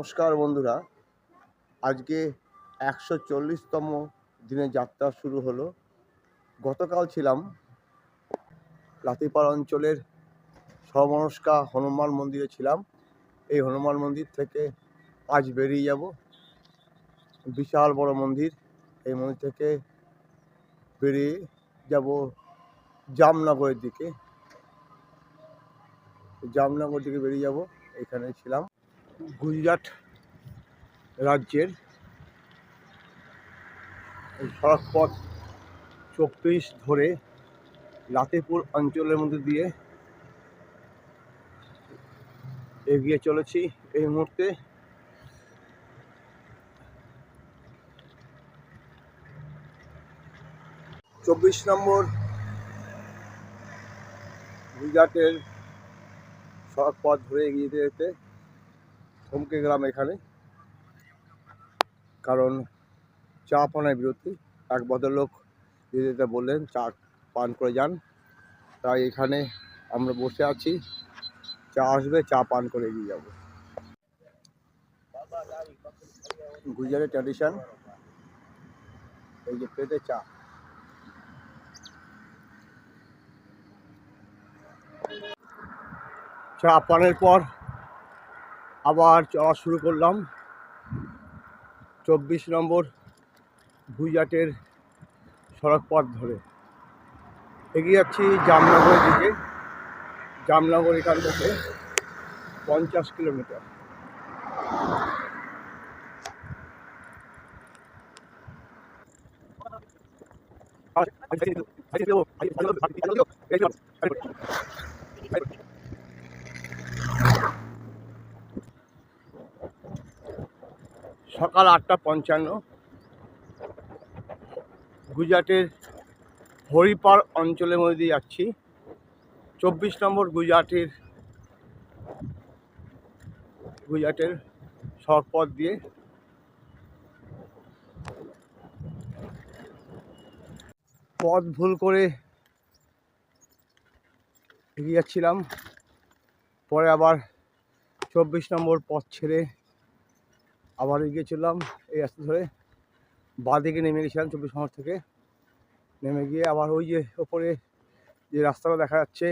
নমস্কার বন্ধুরা। আজকে একশো চল্লিশতম দিনে যাত্রা শুরু হলো। গতকাল ছিলাম লাতিপাড়া অঞ্চলের সর্বমনস্কা হনুমান মন্দিরে ছিলাম। এই হনুমান মন্দির থেকে আজ বেরিয়ে যাব। বিশাল বড় মন্দির। এই মন্দির থেকে বেরিয়ে যাব জামনগরের দিকে। জামনগর দিকে বেরিয়ে যাব। এখানে ছিলাম। গুজরাট রাজ্যের সড়ক পথ চব্বিশ ধরে লাতেপুর অঞ্চলের মধ্যে দিয়ে এগিয়ে চলেছি এই মুহূর্তে। চব্বিশ নম্বর গুজরাটের সড়ক পথ ধরে এগিয়ে যেতে থমকে গেলাম এখানে। কারণ চা পানের বিরতি। এক ভদ্রলোক যেতে যেতে বললেন, চা পান করে যান। তাই এখানে আমরা বসে আছি। চা আসবে, চা পান করে এগিয়ে যাব। গুজরাটের ট্র্যাডিশন। এই যে প্লেটে চা। চা পানের পর আবার চলা শুরু করলাম চব্বিশ নম্বর গুজরাটের সড়ক পথ ধরে এগিয়ে যাচ্ছি জামনগরের দিকে জামনগর এখান থেকে পঞ্চাশ কিলোমিটার সকাল আটটা পঞ্চান্ন। গুজরাটের হরিপাড় অঞ্চলের মধ্যে দিয়ে যাচ্ছি। চব্বিশ নম্বর গুজরাটের গুজরাটের সড়কপথ দিয়ে। পথ ভুল করে এগিয়ে যাচ্ছিলাম। পরে আবার চব্বিশ নম্বর পথ ছেড়ে আবার এগিয়ে চললাম এই রাস্তা ধরে। বাঁদিকে নেমে গেছিলাম চব্বিশ নম্বর থেকে। নেমে গিয়ে আবার ওই যে ওপরে যে রাস্তাটা দেখা যাচ্ছে,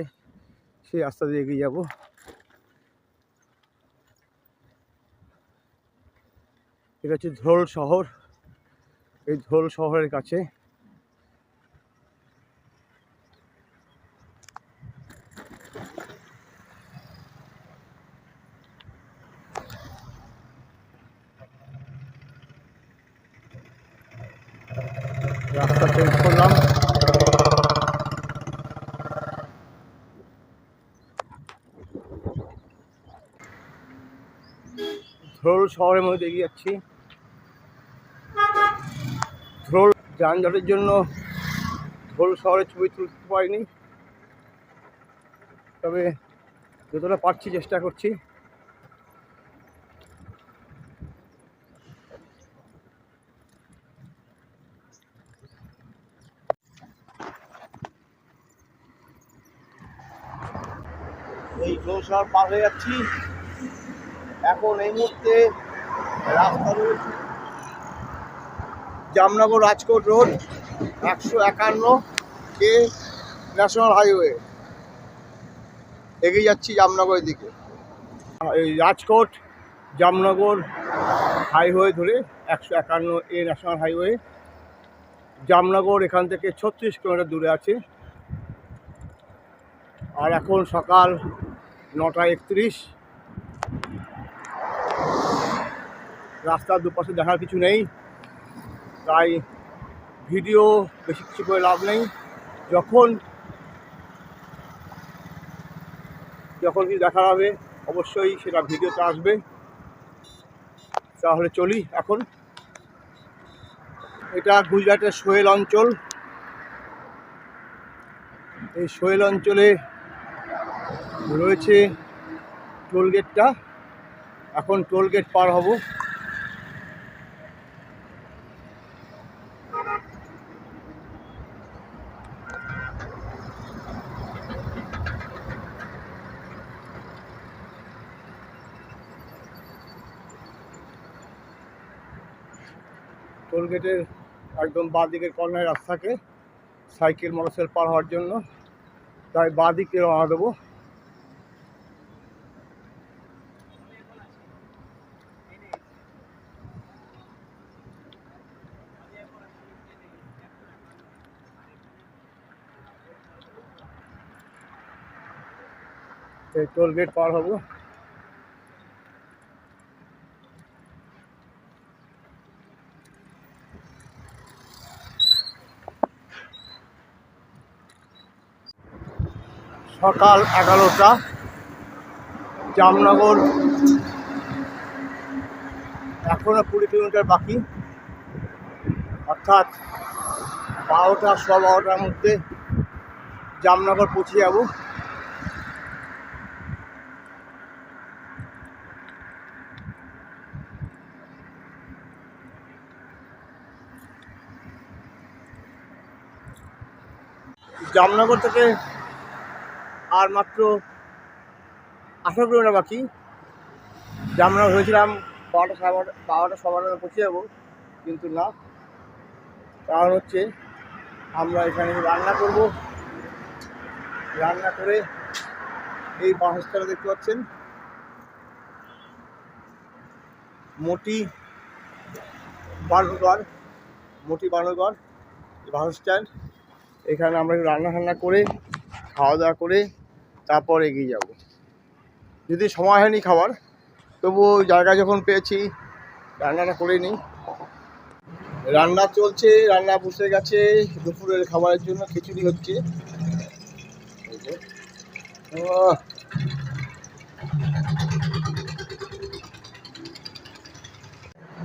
সেই রাস্তা দিয়ে এগিয়ে যাব। এটা হচ্ছে ধোল শহর। এই ধোল শহরের কাছে রাস্তা চেঞ্জ করলাম ধরোল শহরের মধ্যে এগিয়ে যাচ্ছি। ধরোল যানজটের জন্য ধরোল শহরের ছবি তুলতে পারিনি। তবে যতটা পারছি চেষ্টা করছি। এই জোশার পার হয়ে যাচ্ছি। এখন এই মুহূর্তে রাস্তা রয়েছে জামনগর রাজকোট রোড, একশো একান্ন কে ন্যাশনাল হাইওয়ে। এগিয়ে যাচ্ছি জামনগরের দিকে। এই রাজকোট, জামনগর হাইওয়ে ধরে একশো একান্ন এ ন্যাশনাল হাইওয়ে। জামনগর এখান থেকে ছত্রিশ কিলোমিটার দূরে আছে। আর এখন সকাল নটা একত্রিশ। রাস্তার দুপাশে দেখার কিছু নেই। তাই ভিডিও বেশি কিছু করে লাভ নেই। যখন যখন কিছু দেখা হবে, অবশ্যই সেটা ভিডিওতে আসবে। তাহলে চলি এখন। এটা গুজরাটের সোহেল অঞ্চল। এই সোহেল অঞ্চলে রয়েছে টোলগেটটা এখন টোলগেট পার হব। টোল গেটের একদম দিকের কর্নার রাস্তাকে, সাইকেল মোটরসাইকেল পার হওয়ার জন্য। তাই দিকে রওনা দেবো। এই টোল গেট পার হব। সকাল এগারোটা, জামনগর। এখনও কুড়ি কিলোমিটার বাকি। অর্থাৎ বারোটা ছ বারোটার মধ্যে জামনগর পৌঁছে যাব। জামনগর থেকে আর মাত্র আঠারো কিলোমিটার বাকি। জামনগর হয়েছিলাম বারোটা সাড়ে বারোটা বারোটা সবার পৌঁছে যাব, কিন্তু না। কারণ হচ্ছে আমরা এখানে রান্না করব। রান্না করে এই বাসস্থানে দেখতে পাচ্ছেন মোটি বানুগড় মোটি বানুগড় বাস স্ট্যান্ড এখানে আমরা একটু রান্না টান্না করে খাওয়া দাওয়া করে তারপর এগিয়ে যাব। যদি সময় হয়নি খাবার তবুও জায়গা যখন পেয়েছি, রান্নাটা করে নিই। রান্না চলছে, রান্না বসে গেছে, দুপুরের খাবারের জন্য খিচুড়ি হচ্ছে।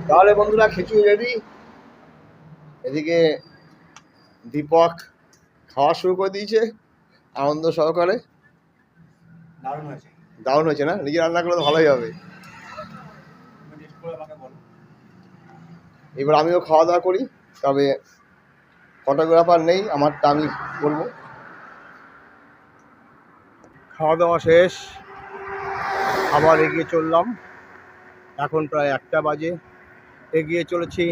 তাহলে বন্ধুরা, খিচুড়ি রেডি এদিকে দীপক খাওয়া শুরু করে দিয়েছে আনন্দ সহকারে। দারুণ হয়েছে। দারুণ হয়েছে না? নিজে রান্না করলে তো ভালোই হবে। এবার আমিও খাওয়া দাওয়া করি তবে ফটোগ্রাফার নেই আমারটা আমি বলব। খাওয়া দাওয়া শেষ আবার এগিয়ে চললাম। এখন প্রায় একটা বাজে। এগিয়ে চলেছি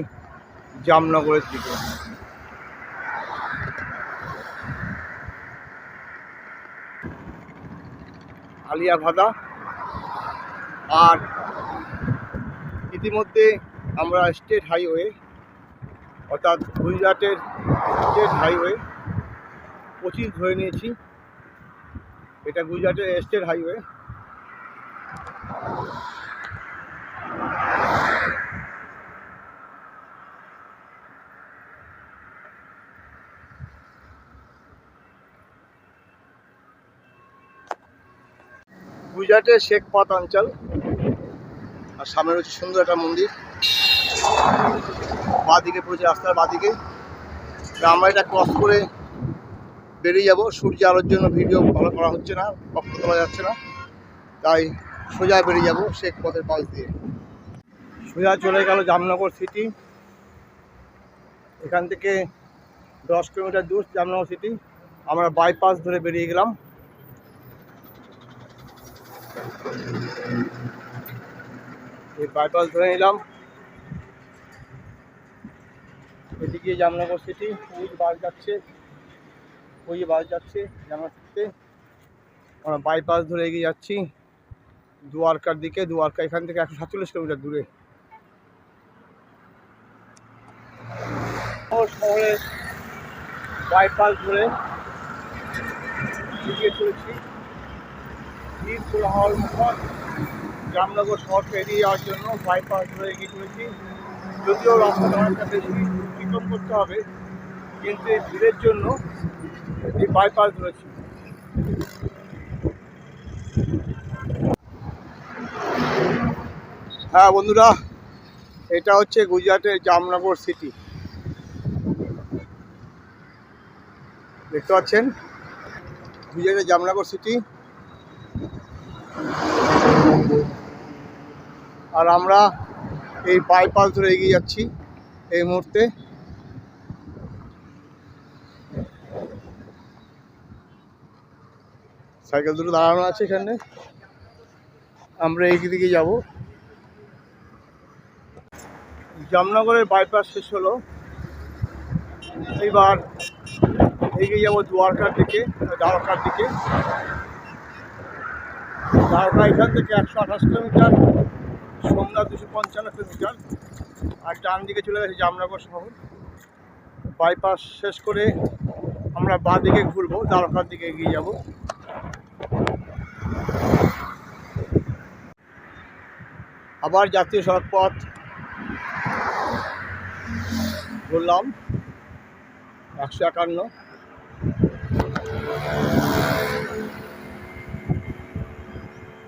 জামনগরের দিকে। আলিয়া ভাদা। আর ইতিমধ্যে আমরা স্টেট হাইওয়ে, অর্থাৎ গুজরাটের স্টেট হাইওয়ে পঁচিশ ধরে নিয়েছি। এটা গুজরাটের স্টেট হাইওয়ে। গুজরাটের শেখপাত অঞ্চল। আর সামনে রয়েছে সুন্দর একটা মন্দির। বাঁদিকে পড়েছে রাস্তার বাঁদিকে। আমরা এটা ক্রস করে বেরিয়ে যাব। সূর্য আলোর জন্য ভিডিও ভালো করা হচ্ছে না পক্ষ তোলা যাচ্ছে না। তাই সোজা বেরিয়ে যাব শেখ পথের পাশ দিয়ে। সোজা চলে গেল জামনগর সিটি এখান থেকে দশ কিলোমিটার দূর জামনগর সিটি আমরা বাইপাস ধরে বেরিয়ে গেলাম। এই বাইপাস ধরে নিলাম। এদিকে জামনগর সিটি ওই বাস যাচ্ছে। ওই বাস যাচ্ছে জামনগর সিটিতে আমরা বাইপাস ধরে এগিয়ে যাচ্ছি। দুয়ারকার দিকে, দুয়ারকা এখান থেকে একশো সাতচল্লিশ কিলোমিটার দূরে। ও শহরের বাইপাস ধরে এগিয়ে চলেছি। ভিড় হওয়ার মুখর জামনগর শহরকে এড়িয়ে যাওয়ার জন্য বাইপাস ধরে এগিয়ে যদিও রাস্তাটা বেশি অতিক্রম করতে হবে, কিন্তু এই ভিড়ের জন্য এই বাইপাস ধরেছি। হ্যাঁ বন্ধুরা, এটা হচ্ছে গুজরাটের জামনগর সিটি দেখতে পাচ্ছেন? গুজরাটের জামনগর সিটি আর আমরা এই বাইপাস ধরে এগিয়ে যাচ্ছি এই মুহূর্তে। সাইকেল দুটো দাঁড়ানো আছে এখানে। আমরা এই দিকে যাব। জামনগরের বাইপাস শেষ হলো। এইবার এগিয়ে যাব দুয়ারকার দিকে দ্বারকার দিকে। দ্বারকা এখান থেকে একশো আঠাশ কিলোমিটার। সোমনাথ দুশো পঞ্চান্ন কিলোমিটার আর ডান দিকে চলে গেছে জামনগর শহর। বাইপাস শেষ করে আমরা বাঁ দিকে ঘুরবো, দ্বারকার দিকে এগিয়ে যাব। আবার জাতীয় সড়ক পথ। বললাম একশো একান্ন।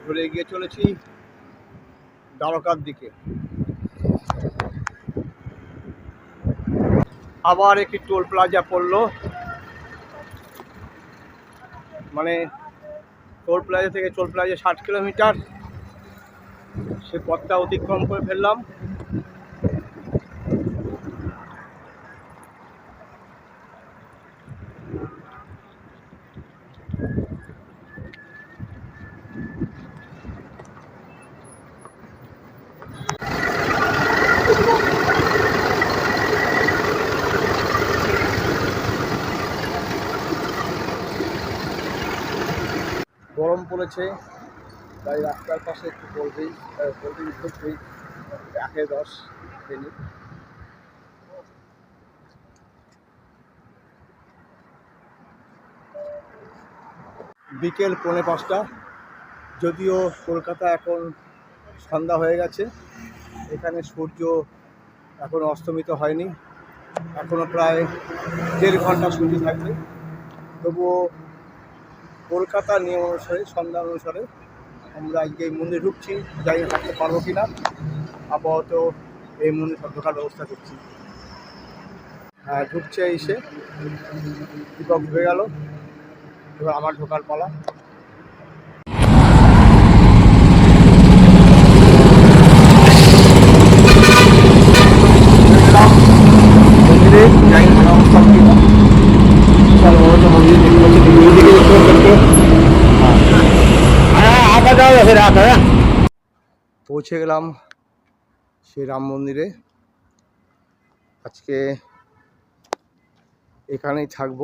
ঘুরে এগিয়ে চলেছি। দ্বারকার দিকে। আবার একটি টোল প্লাজা পড়ল। মানে টোল প্লাজা থেকে টোল প্লাজা ষাট কিলোমিটার। সে পথটা অতিক্রম করে ফেললাম। পড়েছে। তাই রাস্তার পাশে একটু ড্রিঙ্ক কোল্ড ধরছি একে দশ পেনি বিকেল পৌনে পাঁচটা। যদিও কলকাতা এখন সন্ধ্যা হয়ে গেছে। এখানে সূর্য এখন অস্তমিত হয়নি। এখনও প্রায় দেড় ঘণ্টা সূর্য থাকবে। তবুও কলকাতার নিয়ম অনুসারে, সন্ধ্যা অনুসারে আমরা আজকে এই মন্দিরে ঢুকছি, যাই থাকতে পারব কিনা, আপাতত এই মন্দির ঢোকার ব্যবস্থা করছি। হ্যাঁ ঢুকছে এসে, দীপক ঢুকে গেল, এবার আমার ঢোকার পালা মন্দিরে জানি না অবস্থা কি না বিশাল বড় একটা মন্দির দেখতে পাচ্ছি এইদিকে দেখতে পাচ্ছি হ্যাঁ। পৌঁছে গেলাম সেই রাম মন্দিরে। আজকে এখানেই থাকব।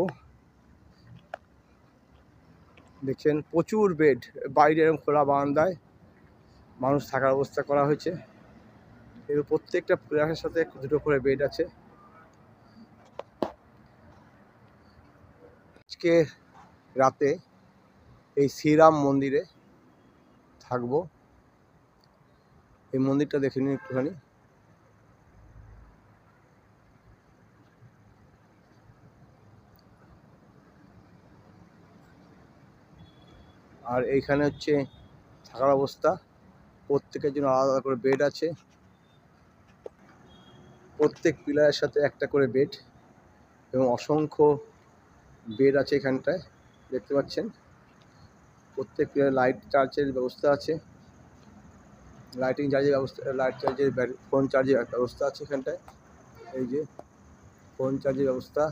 দেখছেন, প্রচুর বেড বাইরে এরকম খোলা বারান্দায় মানুষ থাকার ব্যবস্থা করা হয়েছে। এর প্রত্যেকটা প্লেয়ারের সাথে দুটো করে বেড আছে। আজকে রাতে এই শ্রীরাম মন্দিরে থাকব। এই মন্দিরটা দেখে নিন একটুখানি। আর এইখানে হচ্ছে থাকার অবস্থা। প্রত্যেকের জন্য আলাদা আলাদা করে বেড আছে। প্রত্যেক পিলারের সাথে একটা করে বেড এবং অসংখ্য বেড আছে এখানটায়। দেখতে পাচ্ছেন? প্রত্যেক লাইট চার্জের ব্যবস্থা আছে। লাইটিং চার্জের ব্যবস্থা লাইট চার্জের ফোন চার্জের ব্যবস্থা আছে এখানটায়। এই যে ফোন চার্জের ব্যবস্থা।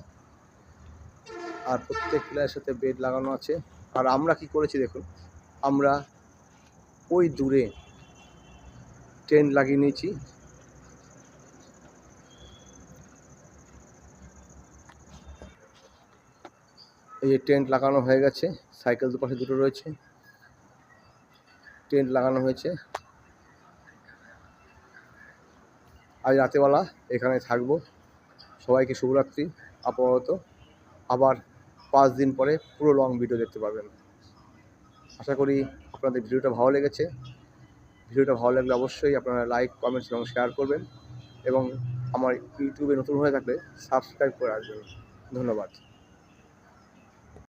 আর প্রত্যেক পিলারের সাথে বেড লাগানো আছে। আর আমরা কি করেছি দেখুন, আমরা ওই দূরে টেন্ট লাগিয়ে নিয়েছি। এই যে টেন্ট লাগানো হয়ে গেছে, সাইকেল দুপাশে দুটো রয়েছে। টেন্ট লাগানো হয়েছে। আজ রাতেবেলা এখানে থাকব। সবাইকে শুভরাত্রি, আপাতত। আবার পাঁচ দিন পরে পুরো লং ভিডিও দেখতে পাবেন। আশা করি আপনাদের ভিডিওটা ভালো লেগেছে। ভিডিওটা ভালো লাগলে অবশ্যই আপনারা লাইক কমেন্টস এবং শেয়ার করবেন এবং আমার ইউটিউবে নতুন হয়ে থাকলে সাবস্ক্রাইব করে আসবেন ধন্যবাদ।